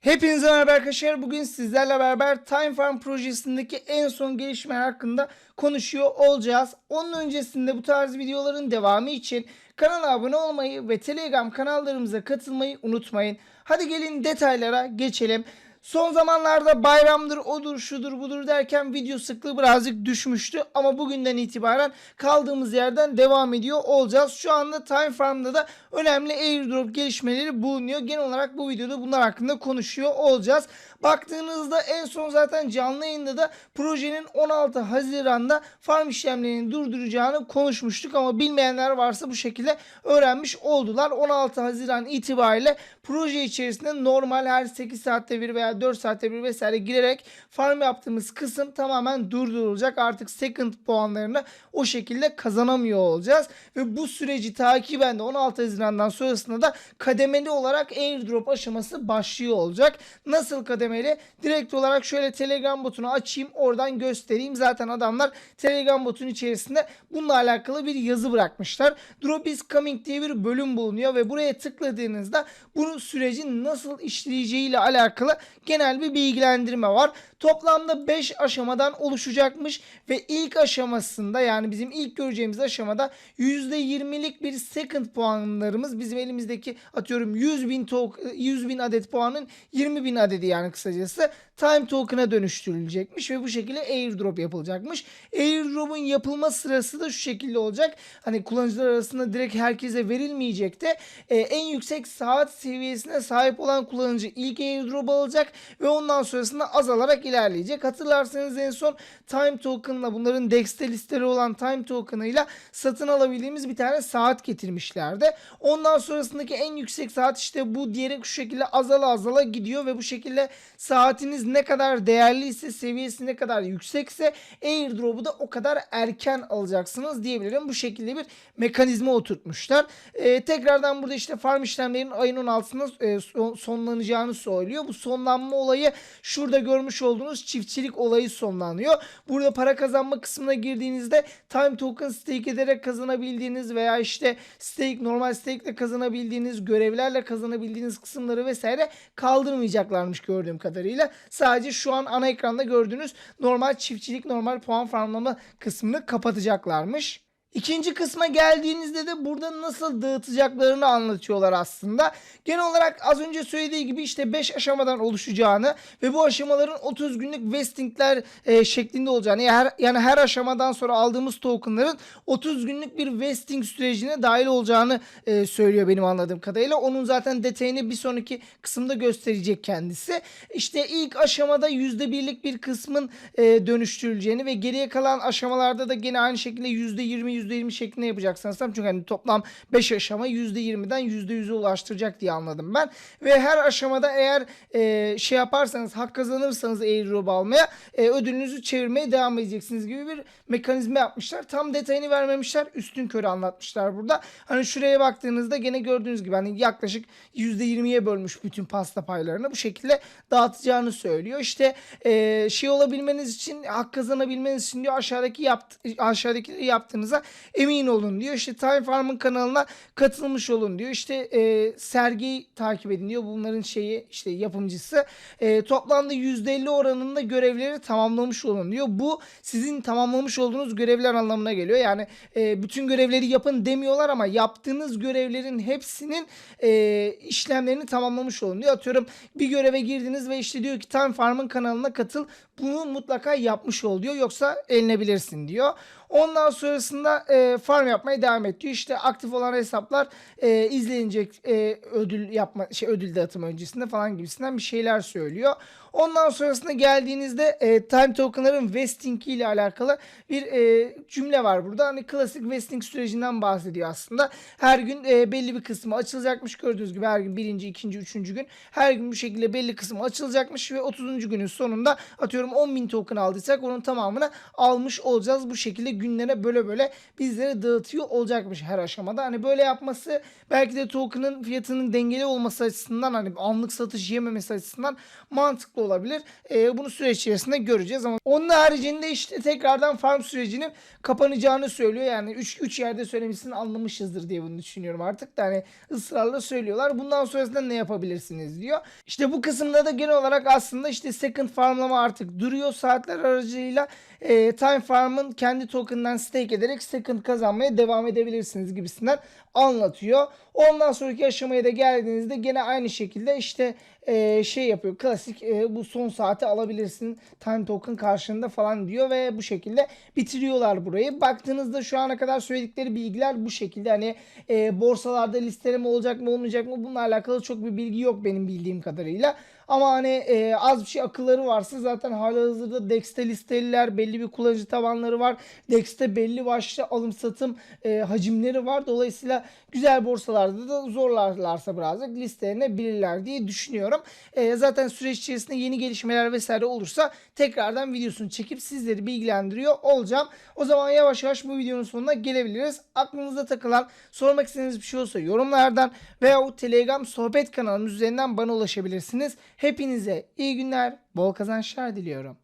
Hepinize merhaba arkadaşlar. Bugün sizlerle beraber Time Farm projesindeki en son gelişmeler hakkında konuşuyor olacağız. Onun öncesinde bu tarz videoların devamı için kanala abone olmayı ve Telegram kanallarımıza katılmayı unutmayın. Hadi gelin detaylara geçelim. Son zamanlarda bayramdır, odur, şudur, budur derken video sıklığı birazcık düşmüştü. Ama bugünden itibaren kaldığımız yerden devam ediyor olacağız. Şu anda Time Farm'da da önemli airdrop gelişmeleri bulunuyor. Genel olarak bu videoda bunlar hakkında konuşuyor olacağız. Baktığınızda en son zaten canlı yayında da projenin 16 Haziran'da farm işlemlerini durduracağını konuşmuştuk. Ama bilmeyenler varsa bu şekilde öğrenmiş oldular. 16 Haziran itibariyle proje içerisinde normal her 8 saatte bir veya 4 saatte bir vesaire girerek farm yaptığımız kısım tamamen durdurulacak. Artık second puanlarını o şekilde kazanamıyor olacağız. Ve bu süreci takiben de 16 Haziran'dan sonrasında da kademeli olarak airdrop aşaması başlıyor olacak. Nasıl kademeli? Direkt olarak şöyle Telegram botunu açayım oradan göstereyim. Zaten adamlar Telegram botun içerisinde bununla alakalı bir yazı bırakmışlar. Drop is coming diye bir bölüm bulunuyor ve buraya tıkladığınızda bunun sürecin nasıl işleyeceği ile alakalı genel bir bilgilendirme var. Toplamda 5 aşamadan oluşacakmış ve ilk aşamasında yani bizim ilk göreceğimiz aşamada %20'lik bir second puanlarımız bizim elimizdeki atıyorum 100 bin, tok- 100 bin adet puanın 20 bin adedi yani kısacası time token'a dönüştürülecekmiş ve bu şekilde airdrop yapılacakmış. Airdrop'un yapılma sırası da şu şekilde olacak. Hani kullanıcılar arasında direkt herkese verilmeyecek de e, en yüksek saat seviyesine sahip olan kullanıcı ilk airdrop alacak ve ondan sonrasında azalarak ilerleyecek. Hatırlarsanız en son time token'la bunların dex'te listeleri olan time token'ıyla satın alabildiğimiz bir tane saat getirmişlerdi. Ondan sonrasındaki en yüksek saat işte bu diyerek şu şekilde azala azala gidiyor ve bu şekilde saatiniz ne kadar değerliyse seviyesi ne kadar yüksekse airdrop'u da o kadar erken alacaksınız diyebilirim. Bu şekilde bir mekanizma oturtmuşlar. Ee, tekrardan burada işte farm işlemlerinin ayın 16'sında e, son- sonlanacağını söylüyor. Bu sonlanma olayı şurada görmüş olduğunuz çiftçilik olayı sonlanıyor. Burada para kazanma kısmına girdiğinizde time token stake ederek kazanabildiğiniz veya işte stake normal stake ile kazanabildiğiniz görevlerle kazanabildiğiniz kısımları vesaire kaldırmayacaklarmış gördüğüm kadarıyla. Sadece şu an ana ekranda gördüğünüz normal çiftçilik normal puan farmlama kısmını kapatacaklarmış. İkinci kısma geldiğinizde de burada nasıl dağıtacaklarını anlatıyorlar aslında. Genel olarak az önce söylediği gibi işte 5 aşamadan oluşacağını ve bu aşamaların 30 günlük vestingler e, şeklinde olacağını yani her, yani her aşamadan sonra aldığımız tokenların 30 günlük bir vesting sürecine dahil olacağını e, söylüyor benim anladığım kadarıyla. Onun zaten detayını bir sonraki kısımda gösterecek kendisi. İşte ilk aşamada %1'lik bir kısmın e, dönüştürüleceğini ve geriye kalan aşamalarda da gene aynı şekilde %20 %20 şeklinde yapacaksınız. Çünkü hani toplam 5 aşama %20'den %100'e ulaştıracak diye anladım ben. Ve her aşamada eğer e, şey yaparsanız hak kazanırsanız airdrop almaya e, ödülünüzü çevirmeye devam edeceksiniz gibi bir mekanizma yapmışlar. Tam detayını vermemişler. Üstün körü anlatmışlar burada. Hani şuraya baktığınızda gene gördüğünüz gibi hani yaklaşık %20'ye bölmüş bütün pasta paylarını bu şekilde dağıtacağını söylüyor. İşte e, şey olabilmeniz için hak kazanabilmeniz için diyor aşağıdaki yapt aşağıdakileri yaptığınıza emin olun diyor. İşte Time Farm'ın kanalına katılmış olun diyor. İşte e, sergiyi takip edin diyor. Bunların şeyi işte yapımcısı. E, toplamda %50 oranında görevleri tamamlamış olun diyor. Bu sizin tamamlamış olduğunuz görevler anlamına geliyor. Yani e, bütün görevleri yapın demiyorlar ama yaptığınız görevlerin hepsinin e, işlemlerini tamamlamış olun diyor. Atıyorum bir göreve girdiniz ve işte diyor ki Time Farm'ın kanalına katıl. Bunu mutlaka yapmış ol diyor. Yoksa elinebilirsin diyor. Ondan sonrasında e, farm yapmaya devam et diyor. İşte aktif olan hesaplar e, izlenecek e, ödül yapma şey ödül dağıtımı öncesinde falan gibisinden bir şeyler söylüyor. Ondan sonrasında geldiğinizde e, time tokenların vesting ile alakalı bir e, cümle var burada. Hani klasik vesting sürecinden bahsediyor aslında. Her gün e, belli bir kısmı açılacakmış gördüğünüz gibi her gün birinci, ikinci, üçüncü gün her gün bu şekilde belli kısmı açılacakmış ve 30. günün sonunda atıyorum 10.000 token aldıysak onun tamamını almış olacağız. Bu şekilde günlere böyle böyle bizlere dağıtıyor olacakmış her aşamada. Hani böyle yapması belki de token'ın fiyatının dengeli olması açısından hani anlık satış yememesi açısından mantıklı olabilir. Ee, bunu süreç içerisinde göreceğiz ama onun haricinde işte tekrardan farm sürecinin kapanacağını söylüyor. Yani 3 3 yerde söylemişsin anlamışızdır diye bunu düşünüyorum artık da hani ısrarla söylüyorlar. Bundan sonrasında ne yapabilirsiniz diyor. İşte bu kısımda da genel olarak aslında işte second farmlama artık duruyor saatler aracılığıyla e, Time Farm'ın kendi token'dan stake ederek second kazanmaya devam edebilirsiniz gibisinden anlatıyor. Ondan sonraki aşamaya da geldiğinizde gene aynı şekilde işte e, şey yapıyor. Klasik e, bu son saati alabilirsin time token karşında falan diyor ve bu şekilde bitiriyorlar burayı. Baktığınızda şu ana kadar söyledikleri bilgiler bu şekilde. Hani e, borsalarda listeleme olacak mı olmayacak mı bununla alakalı çok bir bilgi yok benim bildiğim kadarıyla. Ama hani e, az bir şey akılları varsa zaten hala hazırda DEX'te listeliler belli bir kullanıcı tabanları var. DEX'te belli başlı alım satım e, hacimleri var. Dolayısıyla güzel borsalarda da zorlarlarsa birazcık listelenebilirler diye düşünüyorum. E, zaten süreç içerisinde yeni gelişmeler vesaire olursa tekrardan videosunu çekip sizleri bilgilendiriyor olacağım. O zaman yavaş yavaş bu videonun sonuna gelebiliriz. Aklınızda takılan sormak istediğiniz bir şey olsa yorumlardan veya o Telegram sohbet kanalımız üzerinden bana ulaşabilirsiniz. Hepinize iyi günler, bol kazançlar diliyorum.